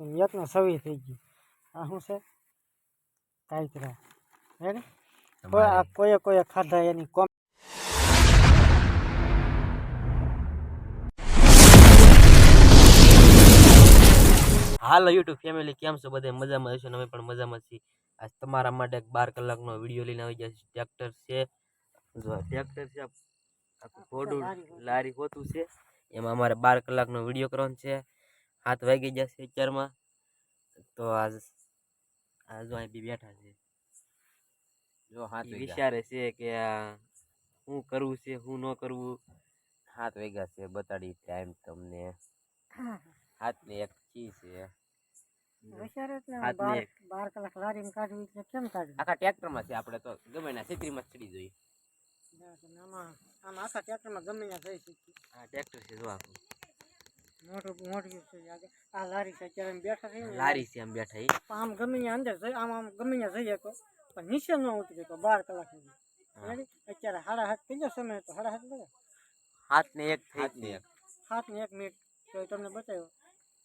તો એકને સવી થઈ ગઈ આ શું છે કાંઈતરા હે કોઈ આ કોઈએ કોઈએ ખાધા એની કોમ હાલો યુટ્યુબ ફેમિલી કેમ છો બધે? મજામાં હશો ને? અમે પણ મજામાં છીએ. આજ તમારા માટે એક બાર કલાકનો વીડિયો લઈને આવી ગયા છે ટ્રેક્ટર છે. જો આ ટ્રેક્ટર છે આખું ઘોડું લારી હોતું છે. એમાં અમારે બાર કલાકનો વીડિયો કરવાનો છે. હાથ વાગી જશે અત્યારમાં તો આજ આ જો અહીં બી બેઠા છે. જો હાથ વિચારે છે કે આ શું કરવું છે શું ન કરવું? હાથ વાગ્યા છે બતાડી ટાઈમ તમને. હાથ ને એક ચી છે. બાર એક. બાર કલાક લારીને કાઢવી એટલે કેમ કાઢવી? આખા ટ્રેક્ટરમાં છે આપણે તો ગમે ના છત્રીમાં ચડી જોઈએ. આમાં આમાં આખા ટ્રેક્ટરમાં ગમે ત્યાં જઈ શકીએ. ટ્રેક્ટર છે જો આખું. મોટું મોટું છે આ લારી છે અત્યારે અમે બેઠા છીએ. લારી છે આમ બેઠા એ આમ ગમે ત્યાં અંદર જઈ આમ આમ ગમે ત્યાં જઈ શકો પણ નીચે ન ઉતરી શકો બાર કલાક સુધી. અત્યારે સાડા હાથ થઈ જશે સમય તો સાડા હાથ લગે હાથ ને એક થઈ હાથ ને એક. ને એક મિનિટ તો તમને બતાવ્યો.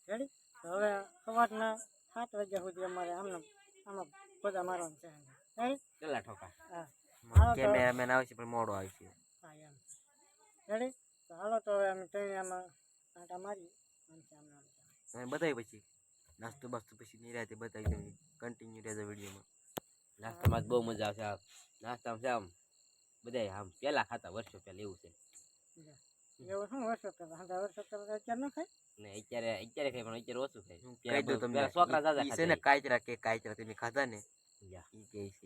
રેડી? હવે સવારના સાત વાગ્યા સુધી અમારે આમને આમાં બધા મારવાનું છે. રેડી? કેટલા ઠોકા? હા. તો- કેમેરામેન આવશે પણ મોડો આવશે. હા એમ. રેડી? તો હાલો તો હવે અમે ત્રણ આમાં આંટા મારી. તમે બતાવી પછી. નાસ્તો બાસ્તો પછી નિરાતે બતાવી તમે કન્ટિન્યુ રહેજો વિડીયોમાં. નાસ્તામાં બહુ મજા આવશે આમ નાસ્તામાં છે આમ બધા આમ પેલા ખાતા વર્ષો પહેલા એવું છે. એવું શું વર્ષો કરતા વર્ષો કરતા અત્યારે ન ખાય? ને અત્યારે અત્યારે ખાય પણ અત્યારે ઓછું ખાય. કહી પેલા છોકરા જાજા છે ને કાચરા કે કાચરા તમે ખાધા ને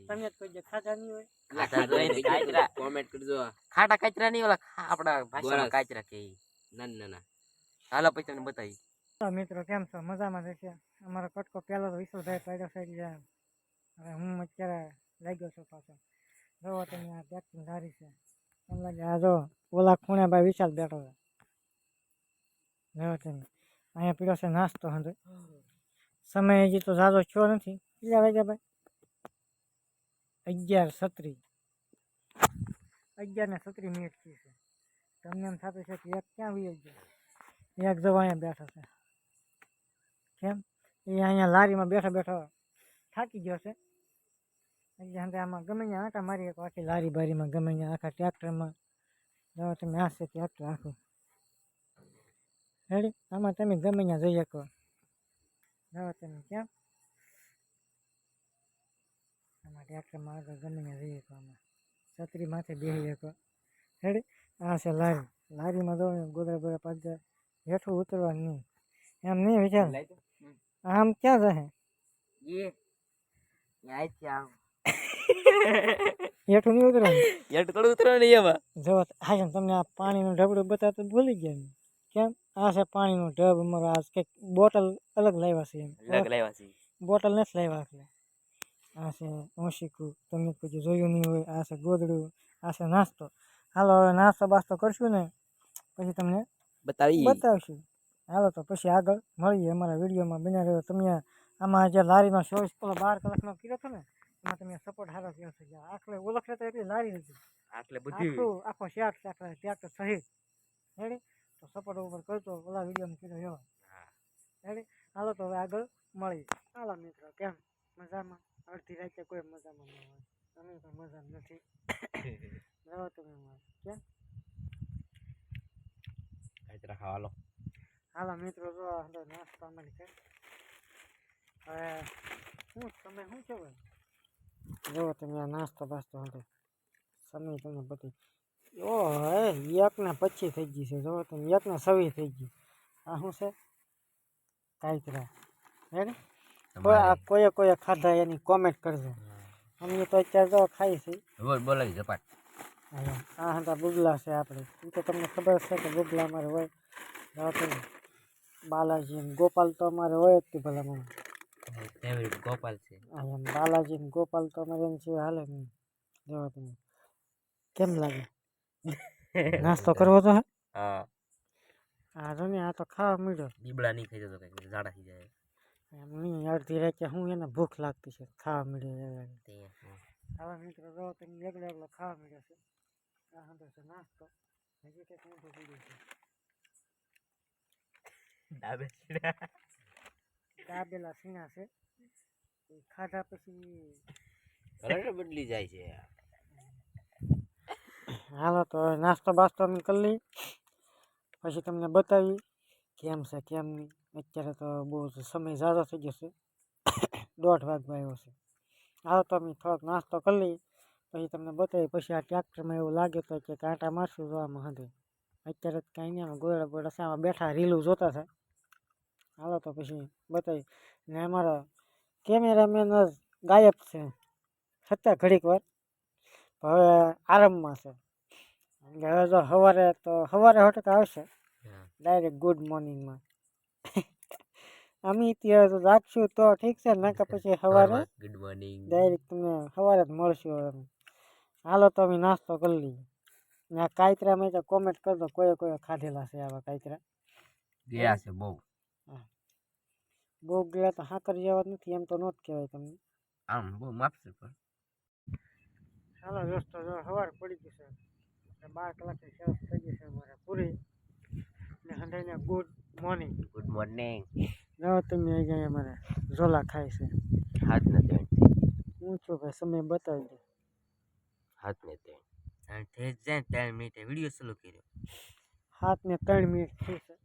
તમે કોઈ ખાધા નહીં હોય. ખાટા કાચરા નહીં ઓલા આપણા ભાષામાં. કાચરા કે ઈ. ના ના ના. હાલો પછી તમને બતાવી મિત્રો કેમ છો? મજામાં રહેશે અમારો કટકો પહેલો તો વિશુલભાઈ પાડ્યો છે જાય હવે હું અત્યારે લાગ્યો છું પાછો. જોવો તમે આ બેટિંગ ધારી છે. એમ લાગે આ જો ઓલા ખૂણે ભાઈ વિશાલ બેઠો છે. જોવો તમે. અહીંયા પીડો છે નાસ્તો હંધે સમય હજી તો ઝાઝો થયો નથી. કેટલા વાગ્યા ભાઈ? અગિયાર છત્રી અગિયાર ને સત્રી મિનિટ થઈ છે. તમને એમ થતું છે કે એક ક્યાં વી ગયો? એક જવા અહીંયા બેઠો છે. કેમ? એ અહીંયા લારીમાં બેઠો બેઠો થાકી ગયો છે. એટલે આમાં ગમે ત્યાં આંટા મારી એક આખી લારી બારીમાં ગમે ત્યાં આખા ટ્રેક્ટરમાં. જો તમે આ છે ટ્રેક્ટર આખું. રેડી? આમાં તમે ગમે ત્યાં જઈ શકો. જો તમે કેમ આમાં ટ્રેક્ટરમાં આગળ ગમે ત્યાં જઈ શકો આમાં. છત્રી માથે બેસી શકો. રેડી? આ છે લારી. લારીમાં જો ગોદરા ગોદરા પાછળ હેઠું ઉતરવાનું નહીં એમ નહીં વિચાર લાઈ તો આમ ક્યાં જશે એ અહીંથી આમ હેઠું નહીં ઉતરવાનું યટ થોડું ઉતરવા નહીં એમાં જો હા છે ને તમને આ પાણીનું ઢબડું બતાવતું ભૂલી ગયા ને કેમ આ છે પાણીનું ઢબ અમારો આ કંઈક બોટલ અલગ લાવ્યા છે એમ લગ લાવ્યા છે બોટલ નથી લાવ્યા એટલે આ છે ઓશીકું તમે કોઈ જોયું નહીં હોય આ છે ગોદડું આ છે નાસ્તો હાલો હવે નાસ્તો બાસ્તો કરશું ને પછી તમને બતાવી. બતાવશું. હાલો તો પછી આગળ મળીએ અમારા વિડીયોમાં. બન્યા રહ્યો તમે આમાં જે લારીમાં ચોવીસ પેલો બાર કલાકનો કીધો હતો ને એમાં તમે સપોર્ટ હારો કર્યો છે આખલે ઓળખે તો એટલી લારી નથી. આટલે બધી આખો શેટ ત્યાં ટ્રેક્ટર સહિત હેડી તો સપોર્ટ ઉપર કરતો ઓલા વિડીયોમાં કીધો એવો. હેડી હાલો તો હવે આગળ મળીએ. હાલો મિત્રો કેમ? મજામાં? અડધી રાતે કોઈ મજામાં ન હોય. અમે પણ મજા નથી. રહો તમે કેમ? કાચરા ખાવા લો હાલો મિત્રો જો આ હંધો નાસ્તો મને છે હવે શું તમે શું છો જો તમે આ નાસ્તો બાસ્તો હતો સમય તમે બધી ઓ હે એક ને પચી થઈ ગઈ છે જો તમે એક ને સવી થઈ ગઈ આ શું છે કાંઈતરા રેડી કોઈ આ કોઈએ કોઈએ ખાધા એની કોમેન્ટ કરજો અમે તો અત્યારે જો ખાઈ છે બોલ બોલાવી ઝપાટ આ હતા બુગલા છે આપણે. એ તો તમને ખબર છે કે બુગલા અમારે હોય. જો બાલાજી ગોપાલ તો અમારે હોય જ તે ભલા મને ફેવરિટ ગોપાલ છે. અહીંયા બાલાજી ગોપાલ તો અમારે એમ છે હાલે નહીં. જવા તમે. કેમ લાગે? નાસ્તો કરવો તો હે? હા. આ જો ને આ તો ખાવા મળ્યો. દીબડા નહીં ખાઈ જતો કઈ ઝાડા થઈ જાય. એમ નહીં અડધી રાતે હું એને ભૂખ લાગતી છે ખાવા મળ્યો ખાવા મિત્રો જો તમે એકલો એકલો ખાવા મળ્યો છે. આ હંધો છે નાસ્તો હજી કંઈક થઈ ગયું છે ડાબે દાબેલા સીણા છે ખાધા પછી કલર બદલી જાય છે હાલો તો નાસ્તો બાસ્તો અમે કરી લઈ પછી તમને બતાવી કેમ છે કેમ નહીં અત્યારે તો બહુ સમય ઝાઝો થઈ ગયો છે દોઢ વાગવા આવ્યો છે હાલો તો અમે થોડોક નાસ્તો કરી લઈ પછી તમને બતાવી પછી આ ટ્રેક્ટરમાં એવું લાગે તો કે કાંટા મારશું જોવામાં હંધે. અત્યારે જ કાંઈ નહીં ગોળા ગોળા સામે બેઠા રીલું જોતા છે. હાલો તો પછી બતાવી ને અમારા કેમેરામેન જ ગાયબ છે. છતાં ઘડીક વાર. હવે આરામમાં છે. હવે જો સવારે તો સવારે સો આવશે. ડાયરેક્ટ ગુડ મોર્નિંગમાં અમે ત્યાં તો રાખશું તો ઠીક છે નાકા પછી સવારે ગુડ મોર્નિંગ ડાયરેક્ટ તમને સવારે જ મળશું હવે. હાલો તો અમે નાસ્તો કરી લઈએ. ને આ કાયતરામાં તો કોમેન્ટ કરજો કોઈ કોઈ ખાધેલા છે આવા કાયતરા? ગયા છે બહુ. બહુ ગયા તો હા કરી જવા નથી એમ તો નો જ કહેવાય તમને. આમ બહુ માપશે પણ. હાલો દોસ્તો જો સવાર પડી ગઈ છે. બાર કલાકની સરસ થઈ ગઈ છે અમારે પૂરી. ને હંડાઈને ગુડ મોર્નિંગ ગુડ મોર્નિંગ જો તમે અહીંયા અમારે ઝોલા ખાય છે. હાથ નથી હું છું ભાઈ સમય બતાવી દે હાથ ને ત્રણ અને થઈ જાય ત્રણ મિનિટે વીડિયો ચાલુ કર્યો. હાથ ને ત્રણ મિનિટ થઈ છે.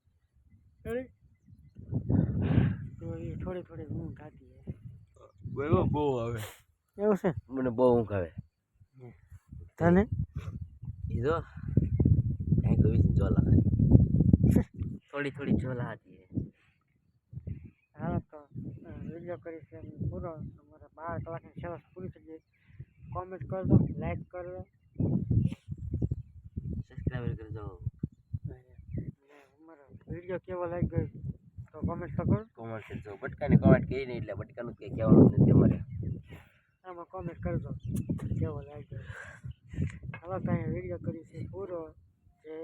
તો એ થોડી થોડી ઊંઘ આવતી બહુ બહુ આવે. એવું છે? મને બહુ ઊંઘ આવે. તને? કીધો કાંઈ કવિ જો લખાય થોડી થોડી ઝોલા હતી હાલો તો વીડિયો કરી છે પૂરો. અમારા બાર કલાકની સરસ પૂરી થઈ ગઈ. કોમેન્ટ કરજો લાઈક કરજો સબસ્ક્રાઈબર કરજો. અમારો વીડિયો કેવો લાગ્યો તો કોમેન્ટ તો કરો. કોમેન્ટ કરજો. બટકાની કોમેન્ટ કરી નહીં એટલે બટકાનું કંઈ કહેવાનું નથી અમારે. આમાં કોમેન્ટ કરજો. કેવો લાગ્યો હવે કાંઈ વીડિયો કરી છે પૂરો. જય